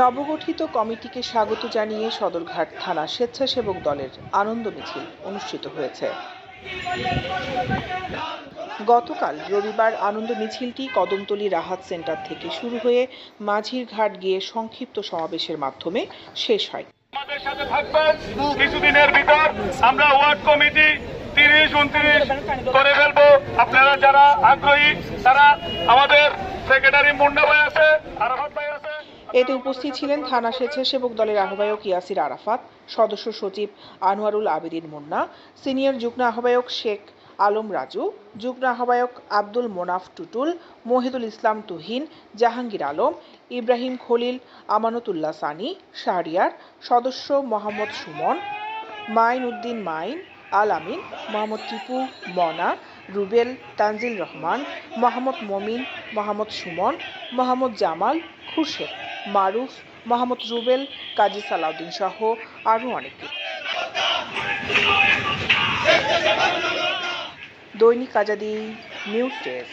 নবগঠিত কমিটিকে স্বাগত জানিয়ে সদরঘাট থানা স্বেচ্ছাসেবক দলের আনন্দ মিছিল অনুষ্ঠিত হয়েছে। গতকাল রবিবার আনন্দ মিছিলটি কদমতলী রাহাত সেন্টার থেকে শুরু হয়ে মাঝির ঘাট গিয়ে সংক্ষিপ্ত সমাবেশের মাধ্যমে শেষ হয়। আমাদের সাথে থাকবেন। কিছুদিনের ভিতর আমরা ওয়ার্ড কমিটি তিরিশ, উনত্রিশ করে ফেলব। আপনারা যারা আগ্রহী, তারা আমাদের এতে উপস্থিত ছিলেন থানা স্বেচ্ছাসেবক দলের আহ্বায়ক ইয়াসির আরাফাত, সদস্য সচিব আনোয়ারুল আবেদিন মুন্না, সিনিয়র যুগ্ম আহ্বায়ক শেখ আলম রাজু, যুগ্ম আহ্বায়ক আব্দুল মোনাফ টুটুল, মহিদুল ইসলাম তুহিন, জাহাঙ্গীর আলম, ইব্রাহিম খলিল, আমানতুল্লাহ সানি, শাহরিয়ার, সদস্য মোহাম্মদ সুমন, মাইন উদ্দিন মাইন, আল আমিন, মোহাম্মদ টিপু মনা রুবেল তানজিল রহমান, মোহাম্মদ মমিন, মোহাম্মদ সুমন, মোহাম্মদ জামাল, খুরশেদ মারুফ, মোহাম্মদ রুবেল, কাজী সালাউদ্দিন সহ আরও অনেকে। দৈনিক আজাদি নিউজ ডেস্ক।